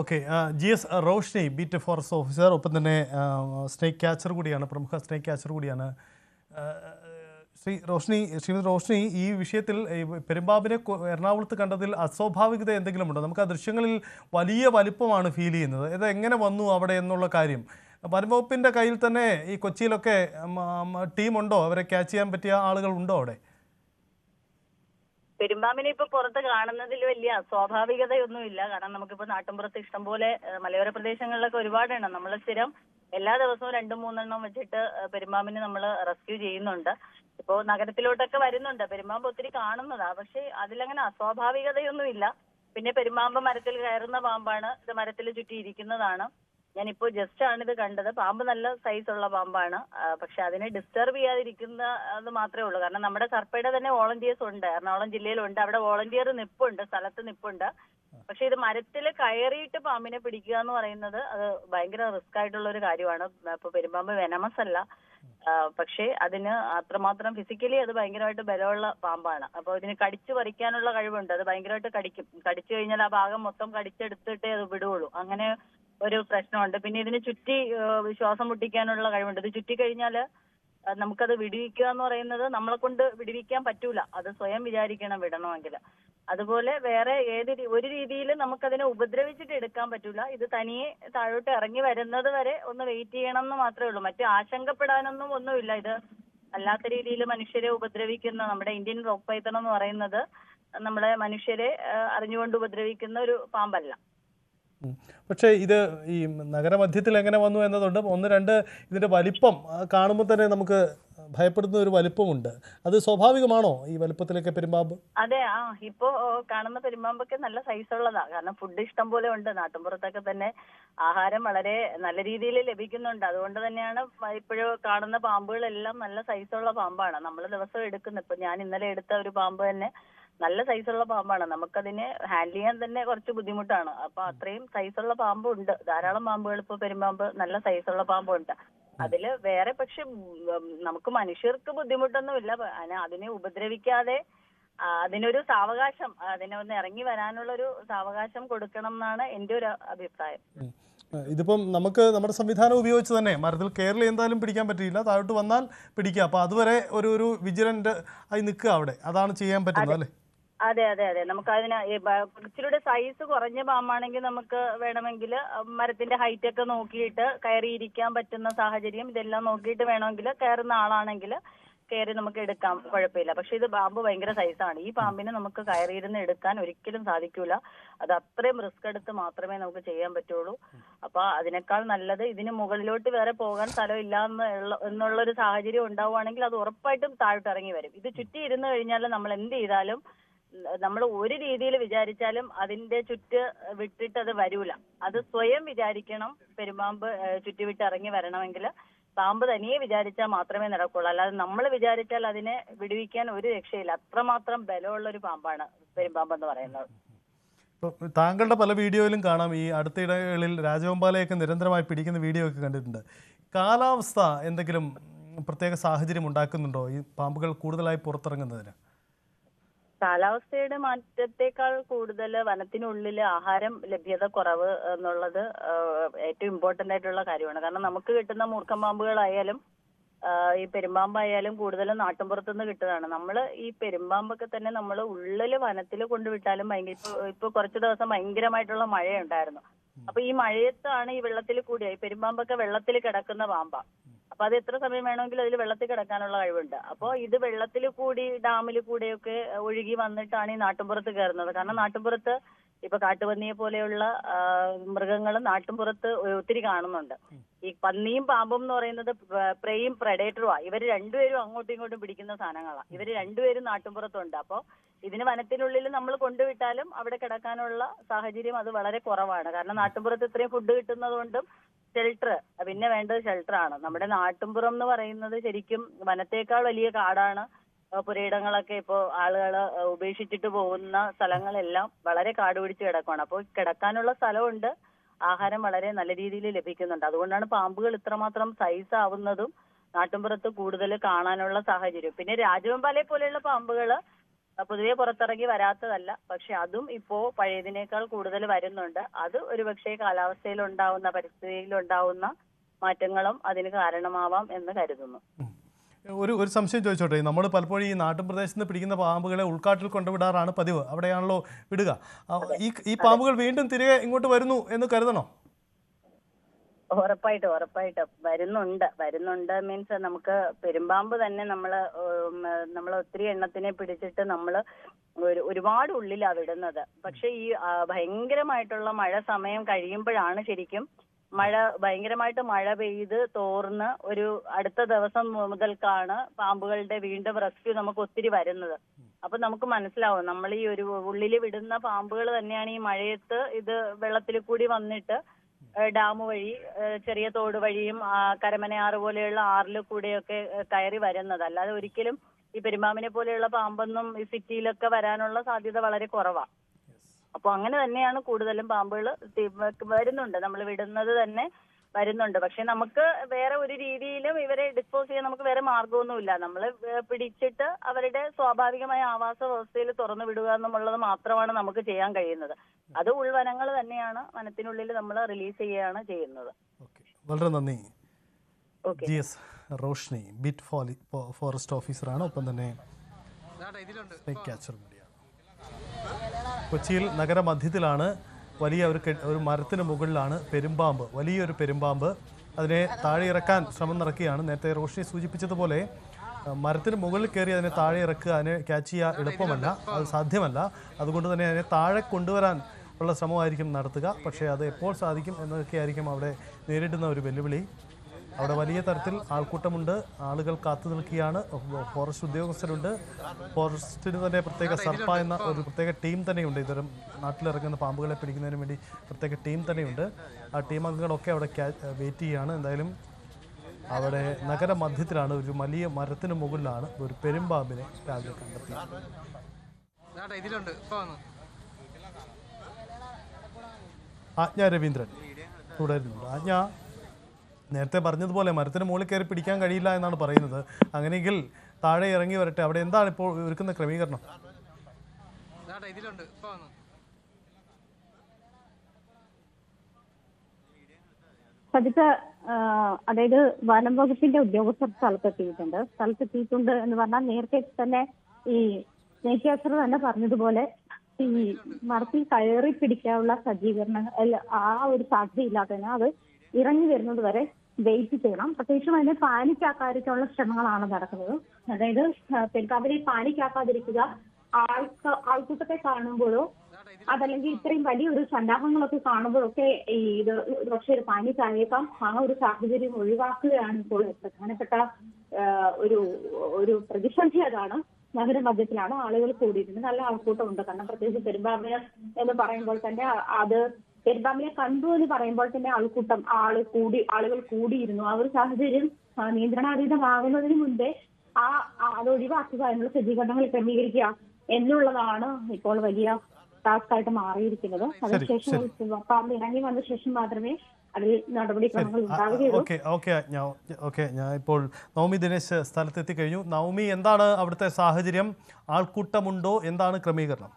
Okay G S Roshni beat forest officer ഒപ്പം തന്നെ snake catcher കൂടിയാണ് പ്രമുഖ സ്നേക്ക് ക്യാച്ചർ കൂടിയാണ്. ശ്രീ റോഷ്നി ശ്രീമതി റോഷ്നി ഈ വിഷയത്തിൽ പെരുമ്പാമ്പിനെ എറണാകുളത്ത് കണ്ടതിൽ അസ്വാഭാവികത എന്തെങ്കിലും ഉണ്ടോ നമുക്ക് ആ ദൃശ്യങ്ങളിൽ വലിയ വലിപ്പമാണ് ഫീൽ ചെയ്യുന്നത്. ഇത് എങ്ങനെ വന്നു അവിടെ എന്നുള്ള കാര്യം. വനംവകുപ്പിന്റെ കയ്യിൽ തന്നെ ഈ കൊച്ചിയിലൊക്കെ ടീമുണ്ടോ അവരെ ക്യാച്ച് ചെയ്യാൻ പറ്റിയ ആളുകൾ ഉണ്ടോ അവിടെ? പെരുമ്പാമ്പിനെ ഇപ്പൊ പുറത്ത് കാണുന്നതിൽ വലിയ സ്വാഭാവികതയൊന്നുമില്ല കാരണം നമുക്കിപ്പോ നാട്ടിൻപുറത്ത് ഇഷ്ടംപോലെ മലയോര പ്രദേശങ്ങളിലൊക്കെ ഒരുപാടെണ്ണം നമ്മൾ സ്ഥിരം എല്ലാ ദിവസവും രണ്ടും മൂന്നെണ്ണം വെച്ചിട്ട് പെരുമ്പാമ്പിനെ നമ്മൾ റെസ്ക്യൂ ചെയ്യുന്നുണ്ട്. ഇപ്പോ നഗരത്തിലോട്ടൊക്കെ വരുന്നുണ്ട്. പെരുമ്പാമ്പ് ഒത്തിരി കാണുന്നതാ. പക്ഷെ അതിലങ്ങനെ അസ്വാഭാവികതയൊന്നുമില്ല. പിന്നെ പെരുമ്പാമ്പ് മരത്തിൽ കയറുന്ന പാമ്പാണ് ഇത് മരത്തിൽ ചുറ്റി ഇരിക്കുന്നതാണ് ഞാനിപ്പോ ജസ്റ്റ് ആണ് ഇത് കണ്ടത്. പാമ്പ് നല്ല സൈസ് ഉള്ള പാമ്പാണ്. പക്ഷെ അതിനെ ഡിസ്റ്റർബ് ചെയ്യാതിരിക്കുന്ന അത് മാത്രമേ ഉള്ളൂ. കാരണം നമ്മുടെ സർപ്പയുടെ തന്നെ വോളണ്ടിയേഴ്സ് ഉണ്ട്. എറണാകുളം ജില്ലയിലുണ്ട്. അവിടെ വോളണ്ടിയർ നിപ്പുണ്ട്. സ്ഥലത്ത് നിപ്പുണ്ട്. പക്ഷെ ഇത് മരത്തിൽ കയറിയിട്ട് പാമ്പിനെ പിടിക്കുക എന്ന് പറയുന്നത് അത് ഭയങ്കര റിസ്ക് ആയിട്ടുള്ള ഒരു കാര്യമാണ്. ഇപ്പൊ പെരുമ്പാമ്പ് വെനമസ് അല്ല. പക്ഷെ പക്ഷേ അതിന് അത്രമാത്രം ഫിസിക്കലി അത് ഭയങ്കരമായിട്ട് ബലമുള്ള പാമ്പാണ്. അപ്പോൾ ഇതിന് കടിച്ചു പറിക്കാനുള്ള കഴിവുണ്ട്. അത് ഭയങ്കരമായിട്ട് കടിക്കും. കടിച്ചു കഴിഞ്ഞാൽ ആ ഭാഗം മൊത്തം കടിച്ചെടുത്തിട്ടേ അത് വിടുകയുള്ളൂ അങ്ങനെ ഒരു പ്രശ്നമുണ്ട്. പിന്നെ ഇതിന് ചുറ്റി ശ്വാസം മുട്ടിക്കാനുള്ള കഴിവുണ്ട്. ഇത് ചുറ്റി കഴിഞ്ഞാൽ നമുക്കത് വിടുവിക്കുക എന്ന് പറയുന്നത് നമ്മളെ കൊണ്ട് വിടുവിക്കാൻ പറ്റൂല. അത് സ്വയം വിചാരിക്കണം വിടണമെങ്കിൽ അതുപോലെ വേറെ ഏത് ഒരു രീതിയിൽ നമുക്കതിനെ ഉപദ്രവിച്ചിട്ട് എടുക്കാൻ പറ്റൂല. ഇത് തനിയെ താഴോട്ട് ഇറങ്ങി വരുന്നത് വരെ ഒന്ന് വെയിറ്റ് ചെയ്യണം എന്ന് മാത്രമേ ഉള്ളൂ. മറ്റു ആശങ്കപ്പെടാനൊന്നും ഒന്നുമില്ല. ഇത് അല്ലാത്ത രീതിയിൽ മനുഷ്യരെ ഉപദ്രവിക്കുന്ന നമ്മുടെ ഇന്ത്യൻ റോക്ക് പൈത്തൺ എന്ന് പറയുന്നത് നമ്മളെ മനുഷ്യരെ അറിഞ്ഞുകൊണ്ട് ഉപദ്രവിക്കുന്ന ഒരു പാമ്പല്ല. പക്ഷേ ഇത് ഈ നഗരമധ്യത്തിൽ എങ്ങനെ വന്നു എന്നതുണ്ട്. ഒന്ന് രണ്ട് ഇതിന്റെ വലിപ്പം കാണുമ്പോൾ തന്നെ നമുക്ക് ഭയപ്പെടുന്ന ഒരു വലിപ്പമുണ്ട്. അത് സ്വാഭാവികമാണോ ഈ വലിപ്പത്തിലൊക്കെ പെരുമ്പാമ്പ്? അതെ ആ ഇപ്പോ കാണുന്ന പെരുമ്പാമ്പൊക്കെ നല്ല സൈസ് ഉള്ളതാ. കാരണം ഫുഡ് ഇഷ്ടം പോലെ ഉണ്ട്. നാട്ടിൻപുറത്തൊക്കെ തന്നെ ആഹാരം വളരെ നല്ല രീതിയിൽ ലഭിക്കുന്നുണ്ട്. അതുകൊണ്ട് തന്നെയാണ് ഇപ്പോഴും കാണുന്ന പാമ്പുകളെല്ലാം നല്ല സൈസുള്ള പാമ്പാണ്. നമ്മൾ ദിവസം എടുക്കുന്ന. ഇപ്പൊ ഞാൻ ഇന്നലെ എടുത്ത ഒരു പാമ്പ് തന്നെ നല്ല സൈസുള്ള പാമ്പാണ്. നമുക്കതിനെ ഹാൻഡിൽ ചെയ്യാൻ തന്നെ കുറച്ച് ബുദ്ധിമുട്ടാണ്. അപ്പൊ അത്രയും സൈസുള്ള പാമ്പുണ്ട് ധാരാളം പാമ്പുകൾ ഇപ്പൊ പെരുമ്പാമ്പ് നല്ല സൈസുള്ള പാമ്പുണ്ട് അതിൽ വേറെ പക്ഷെ നമുക്ക് മനുഷ്യർക്ക് ബുദ്ധിമുട്ടൊന്നുമില്ല. ഇല്ല അതിനെ- ഉപദ്രവിക്കാതെ അതിനൊരു സാവകാശം അതിനെ ഒന്ന് ഇറങ്ങി വരാനുള്ള ഒരു സാവകാശം കൊടുക്കണം എന്നാണ് എന്റെ ഒരു അഭിപ്രായം. ഇതിപ്പം നമുക്ക് നമ്മുടെ സംവിധാനം ഉപയോഗിച്ച് തന്നെ മരത്തിൽ കയറിൽ എന്തായാലും പിടിക്കാൻ പറ്റില്ല താഴോട്ട് വന്നാൽ പിടിക്കുക അപ്പോൾ അതുവരെ ഒരു ഒരു വിജിലന്റ് ആയി നിൽക്കുക അവിടെ. അതാണ് ചെയ്യാൻ പറ്റുന്നത് അല്ലേ? അതെ അതെ അതെ. നമുക്ക് അതിന് ഇച്ചിരിയുടെ സൈസ് കുറഞ്ഞ പാമ്പാണെങ്കിൽ നമുക്ക് വേണമെങ്കിൽ മരത്തിന്റെ ഹൈറ്റ് ഒക്കെ നോക്കിയിട്ട് കയറിയിരിക്കാൻ പറ്റുന്ന സാഹചര്യം ഇതെല്ലാം നോക്കിയിട്ട് വേണമെങ്കിൽ കയറുന്ന ആളാണെങ്കിൽ കയറി നമുക്ക് എടുക്കാം. കുഴപ്പമില്ല. പക്ഷെ ഇത് പാമ്പ് ഭയങ്കര സൈസാണ് ഈ പാമ്പിനെ നമുക്ക് കയറിയിരുന്ന് എടുക്കാൻ ഒരിക്കലും സാധിക്കൂല. അത് അത്രയും റിസ്ക് എടുത്ത് മാത്രമേ നമുക്ക് ചെയ്യാൻ പറ്റുള്ളൂ. അപ്പൊ അതിനേക്കാൾ നല്ലത് ഇതിന് മുകളിലോട്ട് വേറെ പോകാൻ സ്ഥലം ഇല്ല എന്നുള്ള ഒരു സാഹചര്യം ഉണ്ടാവുകയാണെങ്കിൽ അത് ഉറപ്പായിട്ടും താഴ്ത്തിറങ്ങി വരും. ഇത് ചുറ്റി ഇരുന്ന് കഴിഞ്ഞാൽ നമ്മൾ എന്ത് ചെയ്താലും നമ്മൾ ഒരു രീതിയിൽ വിചാരിച്ചാലും അതിന്റെ ചുറ്റ് വിട്ടിട്ട് അത് വരൂല. അത് സ്വയം വിചാരിക്കണം പെരുമ്പാമ്പ് ചുറ്റുവിട്ട് ഇറങ്ങി വരണമെങ്കിൽ പാമ്പ് തനിയെ വിചാരിച്ചാൽ മാത്രമേ നടക്കുള്ളൂ. അല്ലാതെ നമ്മൾ വിചാരിച്ചാൽ അതിനെ വിടുവിക്കാൻ ഒരു രക്ഷയില്ല. അത്രമാത്രം ബലമുള്ള ഒരു പാമ്പാണ് പെരുമ്പാമ്പ് എന്ന് പറയുന്നത്. താങ്കളുടെ പല വീഡിയോയിലും കാണാം ഈ അടുത്തിടകളിൽ രാജഗോപാലയൊക്കെ നിരന്തരമായി പിടിക്കുന്ന വീഡിയോ ഒക്കെ കണ്ടിട്ടുണ്ട്. കാലാവസ്ഥ എന്തെങ്കിലും പ്രത്യേക സാഹചര്യം ഉണ്ടാക്കുന്നുണ്ടോ ഈ പാമ്പുകൾ കൂടുതലായി പുറത്തിറങ്ങുന്നതിന്? കാലാവസ്ഥയുടെ മാറ്റത്തെക്കാൾ കൂടുതൽ വനത്തിനുള്ളിൽ ആഹാരം ലഭ്യത കുറവ് എന്നുള്ളത് ഏറ്റവും ഇമ്പോർട്ടന്റ് ആയിട്ടുള്ള കാര്യമാണ്. കാരണം നമുക്ക് കിട്ടുന്ന മൂർഖൻ പാമ്പുകളായാലും ഈ പെരുമ്പാമ്പായാലും കൂടുതലും നാട്ടിൻപുറത്ത് നിന്ന് കിട്ടുന്നതാണ്. നമ്മൾ ഈ പെരുമ്പാമ്പൊക്കെ തന്നെ നമ്മൾ ഉള്ളിൽ വനത്തിൽ കൊണ്ടുവിട്ടാലും ഭയങ്കര ഇപ്പൊ ഇപ്പൊ കുറച്ചു ദിവസം ഭയങ്കരമായിട്ടുള്ള മഴയുണ്ടായിരുന്നു. അപ്പൊ ഈ മഴയത്താണ് ഈ വെള്ളത്തിൽ കൂടിയ ഈ പെരുമ്പാമ്പൊക്കെ വെള്ളത്തിൽ കിടക്കുന്ന പാമ്പാ. അപ്പൊ അത് എത്ര സമയം വേണമെങ്കിലും അതിൽ വെള്ളത്തിൽ കിടക്കാനുള്ള കഴിവുണ്ട്. അപ്പൊ ഇത് വെള്ളത്തിൽ കൂടി ഡാമിൽ കൂടെയൊക്കെ ഒഴുകി വന്നിട്ടാണ് ഈ നാട്ടുമ്പുറത്ത് കയറുന്നത്. കാരണം നാട്ടുമ്പുറത്ത് ഇപ്പൊ കാട്ടുപന്നിയെ പോലെയുള്ള മൃഗങ്ങൾ നാട്ടിൻപുറത്ത് ഒത്തിരി കാണുന്നുണ്ട്. ഈ പന്നിയും പാമ്പും എന്ന് പറയുന്നത് പ്രേയും പ്രഡേറ്ററുമാണ് ഇവർ രണ്ടുപേരും അങ്ങോട്ടും ഇങ്ങോട്ടും പിടിക്കുന്ന സാധനങ്ങളാണ് ഇവർ രണ്ടുപേരും നാട്ടിൻപുറത്തുണ്ട് അപ്പൊ ഇതിന് വനത്തിനുള്ളിൽ നമ്മൾ കൊണ്ടുവിട്ടാലും അവിടെ കിടക്കാനുള്ള സാഹചര്യം അത് വളരെ കുറവാണ്. കാരണം നാട്ടിൻപുറത്ത് ഇത്രയും ഫുഡ് കിട്ടുന്നത് കൊണ്ടും ഷെൽട്ടർ. പിന്നെ വേണ്ടത് ഷെൽട്ടർ ആണ് നമ്മുടെ നാട്ടിൻപുറം എന്ന് പറയുന്നത് ശരിക്കും വനത്തേക്കാൾ വലിയ കാടാണ്. പുരയിടങ്ങളൊക്കെ ഇപ്പോൾ ആളുകൾ ഉപേക്ഷിച്ചിട്ട് പോകുന്ന സ്ഥലങ്ങളെല്ലാം വളരെ കാട് പിടിച്ച് കിടക്കുകയാണ് അപ്പോൾ കിടക്കാനുള്ള സ്ഥലമുണ്ട്. ആഹാരം വളരെ നല്ല രീതിയിൽ ലഭിക്കുന്നുണ്ട്. അതുകൊണ്ടാണ് പാമ്പുകൾ ഇത്രമാത്രം സൈസ് ആവുന്നതും നാട്ടിൻപുറത്ത് കൂടുതൽ കാണാനുള്ള സാഹചര്യം. പിന്നെ രാജവെമ്പാലയെ പോലെയുള്ള പാമ്പുകൾ പൊതുവെ പുറത്തിറങ്ങി വരാത്തതല്ല. പക്ഷെ അതും ഇപ്പോ പഴയതിനേക്കാൾ കൂടുതൽ വരുന്നുണ്ട്. അത് ഒരുപക്ഷെ കാലാവസ്ഥയിൽ ഉണ്ടാവുന്ന പരിസ്ഥിതിയിൽ ഉണ്ടാവുന്ന മാറ്റങ്ങളും അതിന് കാരണമാവാം എന്ന് കരുതുന്നു. ഒരു ഒരു സംശയം ചോദിച്ചോട്ടെ? നമ്മൾ പലപ്പോഴും ഈ നാട്ടിൻ പ്രദേശത്ത് നിന്ന് പിടിക്കുന്ന പാമ്പുകളെ ഉൾക്കാട്ടിൽ കൊണ്ടുവിടാറാണ് പതിവ്. അവിടെയാണല്ലോ വിടുക. ഈ ഈ പാമ്പുകൾ വീണ്ടും തിരികെ ഇങ്ങോട്ട് വരുന്നു എന്ന് കരുതണോ? ഉറപ്പായിട്ടും ഉറപ്പായിട്ടും. വരുന്നുണ്ട്. വരുന്നുണ്ട് മീൻസ് നമുക്ക് പെരുമ്പാമ്പ് തന്നെ നമ്മൾ നമ്മൾ ഒത്തിരി എണ്ണത്തിനെ പിടിച്ചിട്ട് നമ്മൾ ഒരു ഒരുപാട് ഉള്ളിലാ വിടുന്നത്. പക്ഷെ ഈ ഭയങ്കരമായിട്ടുള്ള മഴ സമയം കഴിയുമ്പോഴാണ് ശരിക്കും മഴ ഭയങ്കരമായിട്ട് മഴ പെയ്ത് തോർന്ന് ഒരു അടുത്ത ദിവസം മുതൽക്കാണ് പാമ്പുകളുടെ വീണ്ടും റെസ്ക്യൂ നമുക്ക് ഒത്തിരി വരുന്നത്. അപ്പൊ നമുക്ക് മനസ്സിലാവും നമ്മൾ ഈ ഒരു ഉള്ളിൽ വിടുന്ന പാമ്പുകൾ തന്നെയാണ് ഈ മഴയത്ത് ഇത് വെള്ളത്തിൽ കൂടി വന്നിട്ട് ഡാം വഴി ചെറിയ തോട് വഴിയും കരമനയാറ് പോലെയുള്ള ആറിൽ കൂടെയൊക്കെ കയറി വരുന്നത്. അല്ലാതെ ഒരിക്കലും ഈ പെരുമാമിനെ പോലെയുള്ള പാമ്പൊന്നും ഈ സിറ്റിയിലൊക്കെ വരാനുള്ള സാധ്യത വളരെ കുറവാണ് അപ്പൊ അങ്ങനെ തന്നെയാണ് കൂടുതലും പാമ്പുകൾ വരുന്നുണ്ട്. നമ്മൾ വിടുന്നത് തന്നെ വരുന്നുണ്ട്. പക്ഷെ നമുക്ക് വേറെ ഒരു രീതിയിലും ഇവരെ ഡിസ്പോസ് ചെയ്യാൻ നമുക്ക് വേറെ മാർഗമൊന്നുമില്ല നമ്മൾ പിടിച്ചിട്ട് അവരുടെ സ്വാഭാവികമായ ആവാസ വ്യവസ്ഥയിൽ തുറന്നു വിടുക എന്നുള്ളത് മാത്രമാണ് നമുക്ക് ചെയ്യാൻ കഴിയുന്നത്. അത് ഉൾവനങ്ങൾ തന്നെയാണ് വനത്തിനുള്ളിൽ നമ്മൾ റിലീസ് ചെയ്യുകയാണ് ചെയ്യുന്നത്. ഓക്കെ. വളരെ നന്ദി. Okay. G S Roshni beat ഫോലി forest ഓഫീസറാണ്. ഒപ്പം തന്നെ കൊച്ചിയിൽ നഗരമധ്യത്തിലാണ് വലിയ ഒരു ഒരു മരത്തിന് മുകളിലാണ് പെരുമ്പാമ്പ് വലിയൊരു പെരുമ്പാമ്പ്. അതിനെ താഴെ ഇറക്കാൻ ശ്രമം നടക്കുകയാണ്. നേരത്തെ റോഷ്നി സൂചിപ്പിച്ചതുപോലെ മരത്തിന് മുകളിൽ കയറി അതിനെ താഴെ ഇറക്കുക അതിനെ ക്യാച്ച് ചെയ്യുക എളുപ്പമല്ല. അത് സാധ്യമല്ല. അതുകൊണ്ട് തന്നെ അതിനെ താഴെ കൊണ്ടുവരാൻ ഉള്ള ശ്രമമായിരിക്കും നടത്തുക. പക്ഷേ അത് എപ്പോൾ സാധിക്കും എന്നൊക്കെ ആയിരിക്കും അവിടെ നേരിടുന്ന ഒരു വെല്ലുവിളി. അവിടെ വലിയ തരത്തിൽ ആൾക്കൂട്ടമുണ്ട്. ആളുകൾ കാത്തു നിൽക്കുകയാണ്. ഫോറസ്റ്റ് ഉദ്യോഗസ്ഥരുണ്ട്. ഫോറസ്റ്റിന് തന്നെ പ്രത്യേക സർപ്പ എന്ന ഒരു പ്രത്യേക ടീം തന്നെയുണ്ട്. ഇത്തരം നാട്ടിലിറങ്ങുന്ന പാമ്പുകളെ പിടിക്കുന്നതിന് വേണ്ടി പ്രത്യേക ടീം തന്നെയുണ്ട്. ആ ടീം അംഗങ്ങളൊക്കെ അവിടെ വെയിറ്റ് ചെയ്യുകയാണ്. എന്തായാലും അവിടെ നഗരമധ്യത്തിലാണ് ഒരു വലിയ മരത്തിന് മുകളിലാണ് ഒരു പെരുമ്പാമ്പിനെ രാവിലെ കണ്ടെത്തിയത്. ഇതിലുണ്ട്. ആജ്ഞ രവീന്ദ്രൻ. തുടരുന്നുണ്ട് ആജ്ഞ നേരത്തെ പറഞ്ഞതുപോലെ മരത്തിന് മുകളിൽ കയറി പിടിക്കാൻ കഴിയില്ല എന്നാണ് പറയുന്നത്. അങ്ങനെയെങ്കിൽ താഴെ ഇറങ്ങി വരട്ടെ. അവിടെ എന്താണ് ഇപ്പോൾ ഒരുക്കുന്ന ക്രമീകരണം? ഇതാട്ടെ ഇതിലുണ്ട്. ഇപ്പൊ വന്നു. സജിത്ത് അതായത് വനം വകുപ്പിന്റെ ഉദ്യോഗസ്ഥർ സ്ഥലത്തെത്തിയിട്ടുണ്ട്. സ്ഥലത്തെത്തിയിട്ടുണ്ട് എന്ന് പറഞ്ഞാൽ നേരത്തെ തന്നെ ഈ സ്നേക് ക്യാച്ചർ തന്നെ പറഞ്ഞതുപോലെ ഈ മരത്തിൽ കയറി പിടിക്കാനുള്ള സജ്ജീകരണങ്ങൾ അല്ല, ആ ഒരു സാധ്യതയില്ലാത്തതിനാൽ അത് ഇറങ്ങി വരുന്നത് വരെ വെയിറ്റ് ചെയ്യണം. പ്രത്യേകിച്ചും അതിനെ പാനിക്കാക്കാതിരിക്കാനുള്ള ശ്രമങ്ങളാണ് നടക്കുന്നത്. അതായത് പെരുക്കാവിനെ പാനിക്കാക്കാതിരിക്കുക ആൾക്ക് ആൾക്കൂട്ടത്തെ കാണുമ്പോഴോ അതല്ലെങ്കിൽ ഇത്രയും വലിയൊരു സന്നാഹങ്ങളൊക്കെ കാണുമ്പോഴൊക്കെ ഈ ഇത് പക്ഷേ ഒരു പാനി താഴേക്കാം ആ ഒരു സാഹചര്യം ഒഴിവാക്കുകയാണ് ഇപ്പോൾ പ്രധാനപ്പെട്ട ഒരു ഒരു പ്രതിസന്ധി അതാണ്. നഗരമധ്യത്തിലാണ് ആളുകൾ കൂടിയിരുന്നത്. നല്ല ആൾക്കൂട്ടമുണ്ട്. കാരണം പ്രത്യേകിച്ച് പെരുമ്പാമ്പിന് എന്ന് പറയുമ്പോൾ തന്നെ അത് പെരുമ്പാമ്പിനെ കണ്ടു എന്ന് പറയുമ്പോൾ തന്നെ ആൾക്കൂട്ടം ആൾ കൂടി ആളുകൾ കൂടിയിരുന്നു. ആ ഒരു സാഹചര്യം നിയന്ത്രണാതീതമാകുന്നതിന് മുൻപേ ആ അത് ഒഴിവാക്കുക എന്നുള്ള സജ്ജീകരണങ്ങൾ ക്രമീകരിക്കുക എന്നുള്ളതാണ് ഇപ്പോൾ വലിയ ടാസ്ക് ആയിട്ട് മാറിയിരിക്കുന്നത്. അതിനുശേഷം പാമ്പ് ഇറങ്ങി വന്ന ശേഷം മാത്രമേ ഓക്കെ ഞാൻ ഇപ്പോൾ നവമി ദിനേശ് സ്ഥലത്തെത്തി കഴിഞ്ഞു. നവമി എന്താണ് അവിടുത്തെ സാഹചര്യം? ആൾക്കൂട്ടമുണ്ടോ? എന്താണ് ക്രമീകരണം?